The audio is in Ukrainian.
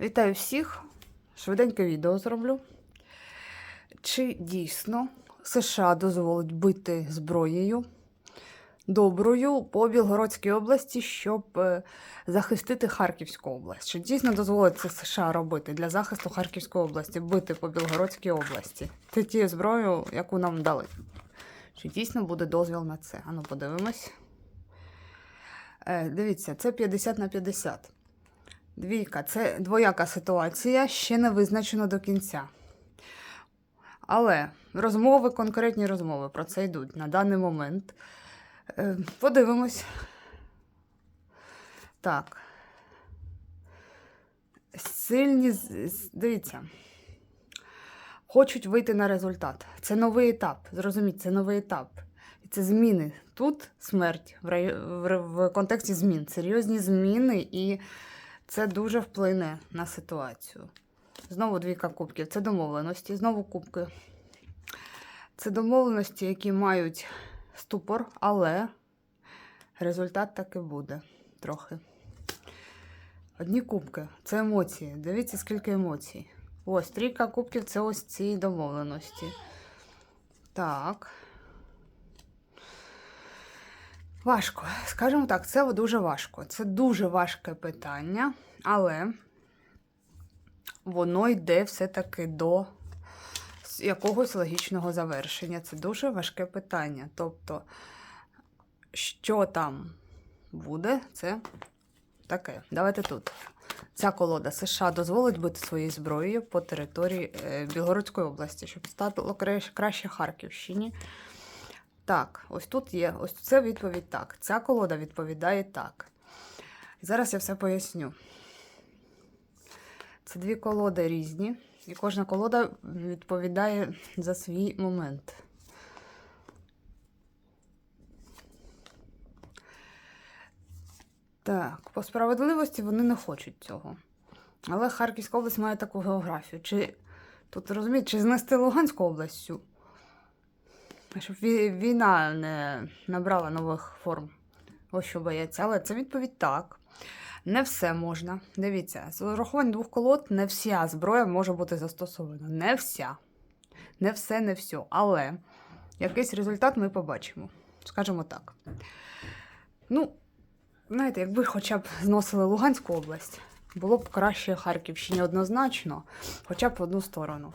Вітаю всіх! Швиденьке відео зроблю. Чи дійсно США дозволить бити зброєю доброю по Білгородській області, щоб е, захистити Харківську область? Чи дійсно дозволить це США робити для захисту Харківської області, бити по Білгородській області? Це тією зброєю, яку нам дали. Чи дійсно буде дозвіл на це? Ану, подивимось. Е, дивіться, це 50 на 50. Двійка це двояка ситуація, ще не визначено до кінця. Але розмови, конкретні розмови про це йдуть на даний момент. Е, Подивимось. Так. Сильні. Дивіться. Хочуть вийти на результат. Це новий етап. Зрозуміть, це новий етап. І це зміни. Тут смерть в, рай... в контексті змін. Серйозні зміни і. Це дуже вплине на ситуацію. Знову двійка кубків. Це домовленості. Знову кубки. Це домовленості, які мають ступор, але результат таки буде трохи. Одні кубки це емоції. Дивіться, скільки емоцій. Ось трійка кубків це ось ці домовленості. Так. Важко. Скажімо так, це дуже важко. Це дуже важке питання, але воно йде все-таки до якогось логічного завершення. Це дуже важке питання. Тобто, що там буде, це таке. Давайте тут. Ця колода США дозволить бити своєю зброєю по території е, Білгородської області, щоб стало краще Харківщині. Так, ось тут є. Ось це відповідь так. Ця колода відповідає так. Зараз я все поясню. Це дві колоди різні, і кожна колода відповідає за свій момент. Так, по справедливості вони не хочуть цього. Але Харківська область має таку географію. Чи тут розумієте, чи знести Луганську область? Щоб війна не набрала нових форм. Ось що бояться. Але це відповідь так. Не все можна. Дивіться, з урахуванням двох колод не вся зброя може бути застосована. Не вся. Не все, не все. Але якийсь результат ми побачимо. Скажімо так. Ну, знаєте, якби хоча б зносили Луганську область, було б краще Харківщині однозначно, хоча б в одну сторону.